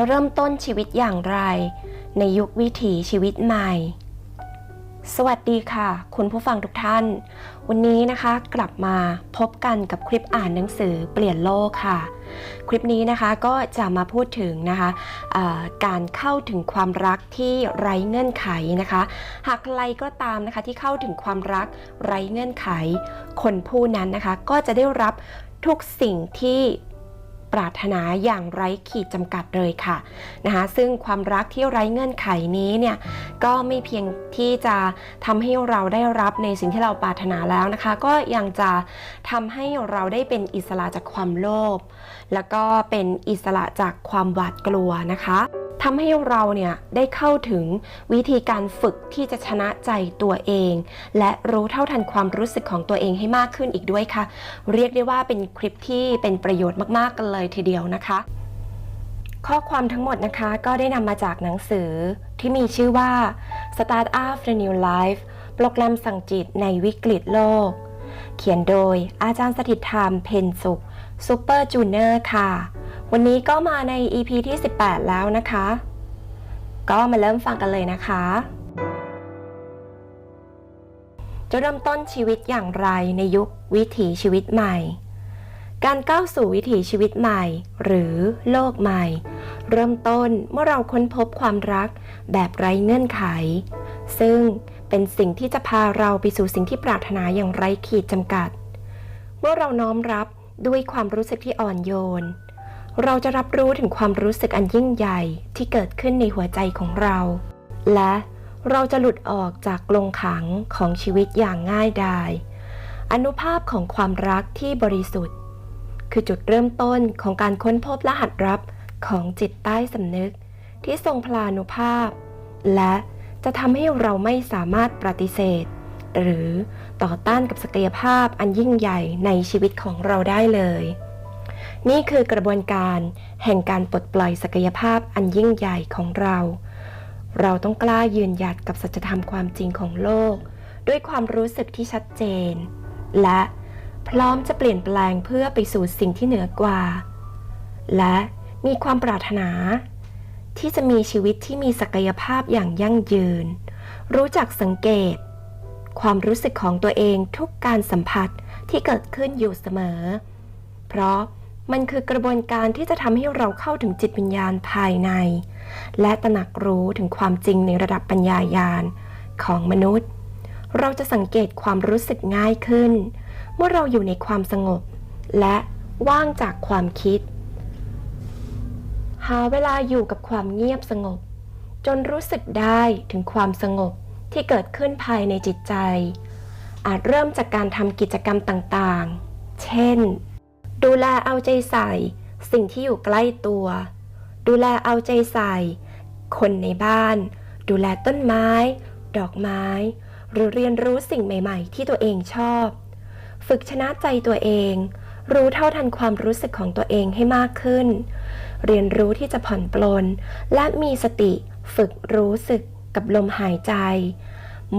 จะเริ่มต้นชีวิตอย่างไร ในยุควิถีชีวิตใหม่ สวัสดีค่ะ คุณผู้ฟังทุกท่าน วันนี้นะคะกลับมาพบกันกับคลิปอ่านหนังสือเปลี่ยนโลกค่ะ คลิปนี้นะคะก็จะมาพูดถึงนะคะการเข้าถึงความรักที่ไร้เงื่อนไขนะคะ หากใครก็ตามนะคะที่เข้าถึงความรักไร้เงื่อนไข คนผู้นั้นนะคะก็จะได้รับทุกสิ่งที่ ปรารถนาอย่างไร้ขีดจำกัดเลยค่ะนะคะซึ่งความรักที่ไร้เงื่อนไขนี้เนี่ยก็ไม่เพียงที่จะทำให้เราได้รับในสิ่งที่เราปรารถนาแล้วนะคะ ก็ยังจะทำให้เราได้เป็นอิสระจากความโลภแล้วก็เป็นอิสระจากความหวาดกลัวนะคะ ทำให้เราเนี่ยได้เข้าถึงวิธีการฝึกที่จะชนะใจตัวเอง และรู้เท่าทันความรู้สึกของตัวเองให้มากขึ้นอีกด้วยค่ะ เรียกได้ว่าเป็นคลิปที่เป็นประโยชน์มาก ๆ กันเลยทีเดียวนะคะ ข้อความทั้งหมดนะคะก็ได้นำมาจากหนังสือที่มีชื่อว่า Start Up the New Life โปรแกรมสั่งจิตในวิกฤตโลก เขียนโดยอาจารย์สถิตธรรมเพนสุขซูเปอร์จูเนอร์ค่ะ วันนี้ก็มาใน EP ที่ 18 แล้วนะคะ ก็มาเริ่มฟังกันเลยนะคะ จะเริ่มต้นชีวิตอย่างไรในยุควิถีชีวิตใหม่ การก้าวสู่วิถีชีวิตใหม่ หรือโลกใหม่ เริ่มต้นเมื่อเราค้นพบความรักแบบไร้เงื่อนไข ซึ่งเป็นสิ่งที่จะพาเราไปสู่สิ่งที่ปรารถนาอย่างไร้ขีดจำกัด เมื่อเราน้อมรับด้วยความรู้สึกที่อ่อนโยน เราจะรับรู้ถึงความรู้สึกอันยิ่งใหญ่ที่เกิดขึ้นในหัวใจของเรา และเราจะหลุดออกจากกรงขังของชีวิตอย่างง่ายดายอนุภาพของความรักที่บริสุทธิ์ คือจุดเริ่มต้นของการค้นพบรหัสรับของจิตใต้สำนึก ที่ทรงพลานุภาพ และจะทำให้เราไม่สามารถปฏิเสธ หรือต่อต้านกับศักยภาพอันยิ่งใหญ่ในชีวิตของเราได้เลย นี่คือกระบวนการแห่งการปลดปล่อยศักยภาพอันยิ่งใหญ่ของเรา เราต้องกล้ายืนหยัดกับสัจธรรมความจริงของโลก ด้วยความรู้สึกที่ชัดเจน และพร้อมจะเปลี่ยนแปลงเพื่อไปสู่สิ่งที่เหนือกว่า และมีความปรารถนา ที่จะมีชีวิตที่มีศักยภาพอย่างยั่งยืน รู้จักสังเกต ความรู้สึกของตัวเองทุกการสัมผัสที่เกิดขึ้นอยู่เสมอ เพราะ มันคือกระบวนการที่จะทำให้เราเข้าถึงจิตวิญญาณภายใน และตระหนักรู้ถึงความจริงในระดับปัญญายาณของมนุษย์ เราจะสังเกตความรู้สึกง่ายขึ้น เมื่อเราอยู่ในความสงบ และว่างจากความคิด หาเวลาอยู่กับความเงียบสงบ จนรู้สึกได้ถึงความสงบที่เกิดขึ้นภายในจิตใจ อาจเริ่มจากการทำกิจกรรมต่างๆ เช่น ดูแลเอาใจใส่ สิ่งที่อยู่ใกล้ตัว ดูแลเอาใจใส่ คนในบ้าน ดูแลต้นไม้ ดอกไม้ หรือเรียนรู้สิ่งใหม่ ๆ ที่ตัวเองชอบ ฝึกชนะใจตัวเอง รู้เท่าทันความรู้สึกของตัวเองให้มากขึ้น เรียนรู้ที่จะผ่อนปลน และมีสติฝึกรู้สึกกับลมหายใจ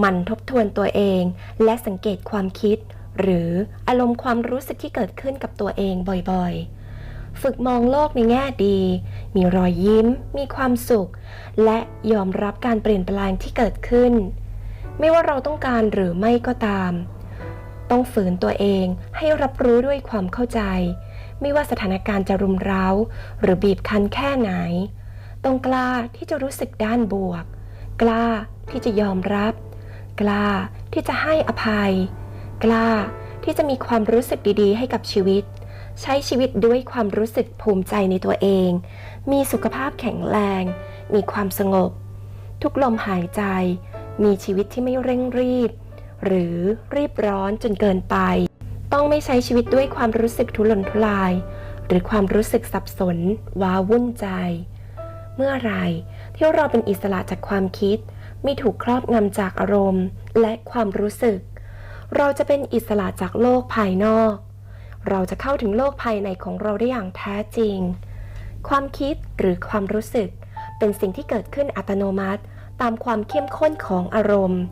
มันทบทวนตัวเองและสังเกตความคิด หรืออารมณ์ความรู้สึกที่เกิดขึ้นกับตัวเองบ่อยๆ ฝึกมองโลกในแง่ดี มีรอยยิ้ม มีความสุข และยอมรับการเปลี่ยนแปลงที่เกิดขึ้น ไม่ว่าเราต้องการหรือไม่ก็ตาม ต้องฝืนตัวเองให้รับรู้ด้วยความเข้าใจ ไม่ว่าสถานการณ์จะรุมเร้า หรือบีบคั้นแค่ไหน ต้องกล้าที่จะรู้สึกด้านบวก กล้าที่จะยอมรับ กล้าที่จะให้อภัย กล้า ที่จะมีความรู้สึกดีๆ ให้กับชีวิต ใช้ชีวิตด้วยความรู้สึกภูมิใจในตัวเอง มีสุขภาพแข็งแรง มีความสงบ ทุกลมหายใจ มีชีวิตที่ไม่เร่งรีบ หรือรีบร้อนจนเกินไป ต้องไม่ใช้ชีวิตด้วยความรู้สึกทุรนทุราย หรือความรู้สึกสับสน ว้าวุ่นใจ เมื่อไรที่เราเป็นอิสระจากความคิด ไม่ถูกครอบงำจากอารมณ์ และความรู้สึก เราจะเป็นอิสระจากโลกภายนอก เราจะเข้าถึงโลกภายในของเราได้อย่างแท้จริง ความคิดหรือความรู้สึก เป็นสิ่งที่เกิดขึ้นอัตโนมัติ ตามความเข้มข้นของอารมณ์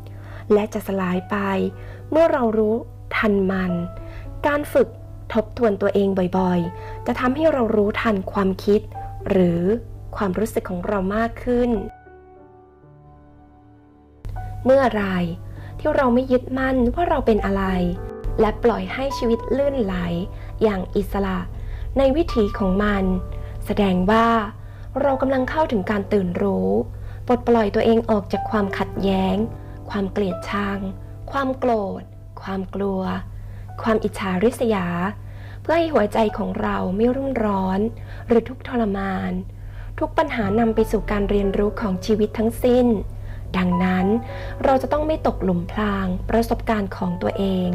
และจะสลายไป เมื่อเรารู้ทันมัน การฝึกทบทวนตัวเองบ่อยๆ จะทำให้เรารู้ทันความคิด หรือความรู้สึกของเรามากขึ้น เมื่อไร ที่เราไม่ยึดมั่นว่าเราเป็นอะไร และปล่อยให้ชีวิตลื่นไหล อย่างอิสระ ในวิถีของมัน แสดงว่าเรากำลังเข้าถึงการตื่นรู้ ปลดปล่อยตัวเองออกจากความขัดแย้ง ความเกลียดชัง ความโกรธ ความกลัว ความอิจฉาริษยา เพื่อให้หัวใจของเราไม่รุ่มร้อน หรือทุกทรมาน ทุกปัญหานำไปสู่การเรียนรู้ของชีวิตทั้งสิ้น ดังนั้นเราจะต้องไม่ตกหลุมพรางประสบการณ์ของตัวเอง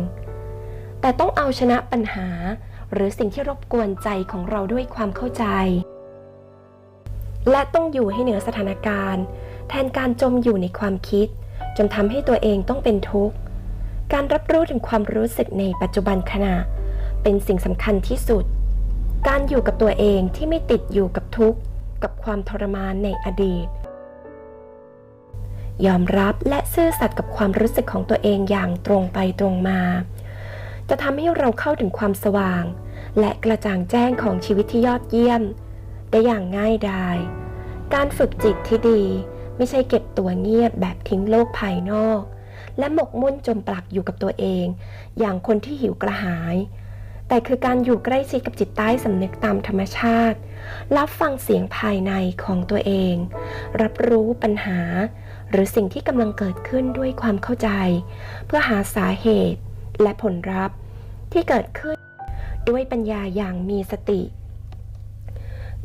แต่ต้องเอาชนะปัญหา หรือสิ่งที่รบกวนใจของเราด้วยความเข้าใจ และต้องอยู่ให้เหนือสถานการณ์ แทนการจมอยู่ในความคิด จนทำให้ตัวเองต้องเป็นทุกข์ การรับรู้ถึงความรู้สึกในปัจจุบันขณะ เป็นสิ่งสำคัญที่สุด การอยู่กับตัวเองที่ไม่ติดอยู่กับทุกข์ กับความทรมานในอดีต ยอมรับและซื่อสัตย์กับความรู้สึกของตัวเองอย่างตรงไปตรงมา จะทำให้เราเข้าถึงความสว่าง และกระจ่างแจ้งของชีวิตที่ยอดเยี่ยม ได้อย่างง่ายดาย การฝึกจิตที่ดี ไม่ใช่เก็บตัวเงียบแบบทิ้งโลกภายนอก และหมกมุ่นจมปลักอยู่กับตัวเอง อย่างคนที่หิวกระหาย แต่คือการอยู่ใกล้ชิดกับจิตใต้สำนึกตามธรรมชาติ รับฟังเสียงภายในของตัวเอง รับรู้ปัญหา หรือสิ่งที่กำลังเกิดขึ้นด้วยความเข้าใจ เพื่อหาสาเหตุและผลลัพธ์ที่เกิดขึ้นด้วยปัญญาอย่างมีสติ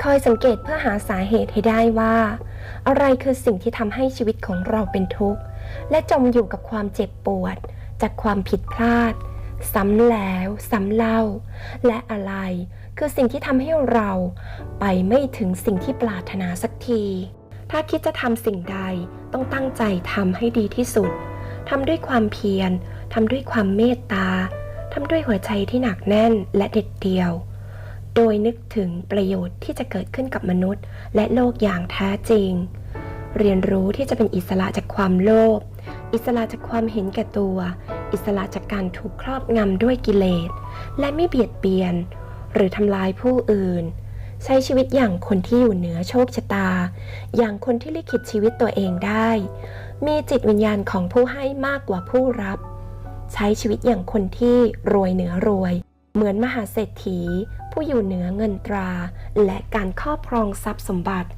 คอยสังเกตเพื่อหาสาเหตุให้ได้ว่า อะไรคือสิ่งที่ทำให้ชีวิตของเราเป็นทุกข์ และจมอยู่กับความเจ็บปวด จากความผิดพลาด ซ้ำแล้วซ้ำเล่า และอะไรคือสิ่งที่ทำให้เราไปไม่ถึงสิ่งที่ปรารถนาสักที ถ้าคิดจะทำสิ่งใดต้องตั้งใจทำให้ดีที่สุดทำด้วยความเพียรทำด้วยความเมตตาทำด้วยหัวใจที่หนักแน่นและเด็ดเดี่ยว โดยนึกถึงประโยชน์ที่จะเกิดขึ้นกับมนุษย์ และโลกอย่างแท้จริง เรียนรู้ที่จะเป็นอิสระจากความโลภ อิสระจากความเห็นแก่ตัว อิสระจากการถูกครอบงำด้วยกิเลส และไม่เบียดเบียน หรือทำลายผู้อื่น ใช้ชีวิตอย่างคนที่อยู่เหนือโชคชะตา อย่างคนที่ลิขิตชีวิตตัวเองได้ มีจิตวิญญาณของผู้ให้มากกว่าผู้รับ ใช้ชีวิตอย่างคนที่รวยเหนือรวย เหมือนมหาเศรษฐี ผู้อยู่เหนือเงินตรา และการครอบครองทรัพย์สมบัติ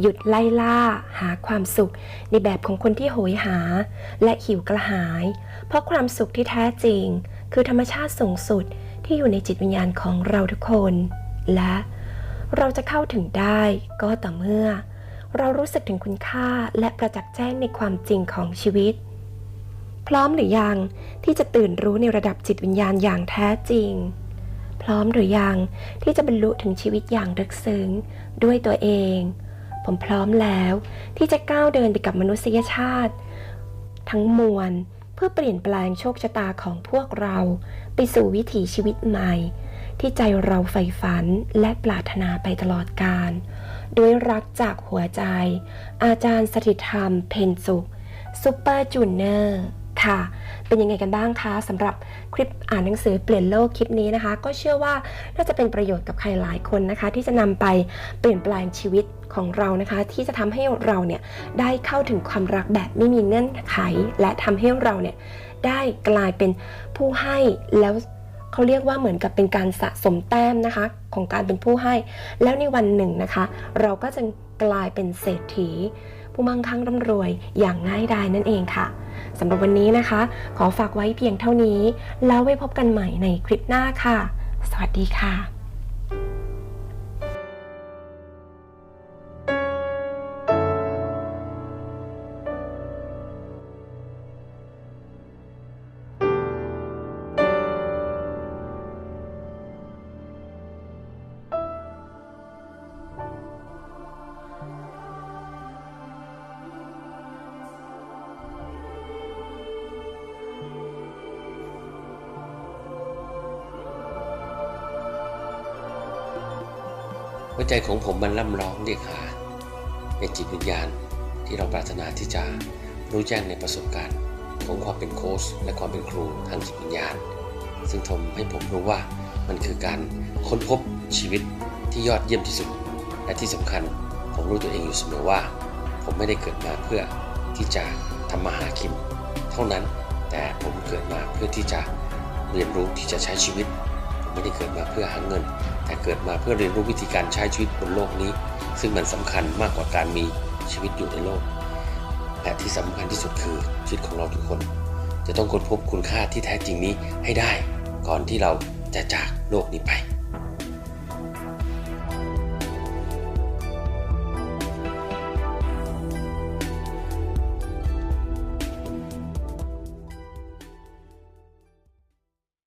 หยุดไล่ล่า หาความสุข ในแบบของคนที่โหยหา และหิวกระหาย เพราะความสุขที่แท้จริง คือธรรมชาติสูงสุดที่อยู่ในจิตวิญญาณของเราทุกคน และ เราจะเข้าถึงได้ก็ต่อเมื่อ เรารู้สึกถึงคุณค่าและประจักษ์แจ้งในความจริงของชีวิต พร้อมหรือยังที่จะตื่นรู้ในระดับจิตวิญญาณอย่างแท้จริง พร้อมหรือยังที่จะบรรลุถึงชีวิตอย่างลึกซึ้งด้วยตัวเอง ผมพร้อมแล้วที่จะก้าวเดินไปกับมนุษยชาติ ทั้งมวลเพื่อเปลี่ยนแปลงโชคชะตาของพวกเรา ไปสู่วิถีชีวิตใหม่ ที่ใจเราใฝ่ฝันและปรารถนาไปตลอดกาลด้วยรักจากหัวใจ อาจารย์สถิตธรรม เพนสุขซูเปอร์จูเนอร์ค่ะ เป็นยังไงกันบ้างคะสำหรับคลิปอ่านหนังสือเปลี่ยนโลกคลิปนี้นะคะ ก็เชื่อว่าน่าจะเป็นประโยชน์กับใครหลายคนนะคะ ที่จะนำไปเปลี่ยนแปลงชีวิตของเรานะคะ ที่จะทำให้เราเนี่ยได้เข้าถึงความรักแบบไม่มีเงื่อนไข และทำให้เราเนี่ยได้กลายเป็นผู้ให้แล้ว เขาเรียกว่าเหมือนกับเป็นการสะสมแต้มนะคะ ของการเป็นผู้ให้ แล้วในวันหนึ่งนะคะ เราก็จะกลายเป็นเศรษฐี ผู้มั่งคั่งร่ำรวยอย่างง่ายดายนั่นเองค่ะสำหรับวันนี้นะคะ ขอฝากไว้เพียงเท่านี้ แล้วไว้พบกันใหม่ในคลิปหน้าค่ะ สวัสดีค่ะ หัวใจของผมมันร่ำร้องเรียกหาเป็นจิตวิญญาณที่เราปรารถนาที่จะรู้แจ้งในประสบการณ์ของความเป็นโค้ชและความเป็นครูทางจิตวิญญาณ ซึ่งทำให้ผมรู้ว่ามันคือการค้นพบชีวิตที่ยอดเยี่ยมที่สุด และที่สำคัญผมรู้ตัวเองอยู่เสมอว่า ผมไม่ได้เกิดมาเพื่อที่จะทำมาหากินเท่านั้นแต่ผมเกิดมาเพื่อที่จะเรียนรู้ที่จะใช้ชีวิต ผมไม่ได้เกิดมาเพื่อหาเงิน แต่เกิดมาเพื่อเรียนรู้วิธีการใช้ชีวิตบนโลกนี้ ซึ่งมันสำคัญมากกว่าการมีชีวิตอยู่ในโลก และที่สำคัญที่สุดคือชีวิตของเราทุกคน จะต้องค้นพบคุณค่าที่แท้จริงนี้ให้ได้ ก่อนที่เราจะจากโลกนี้ไป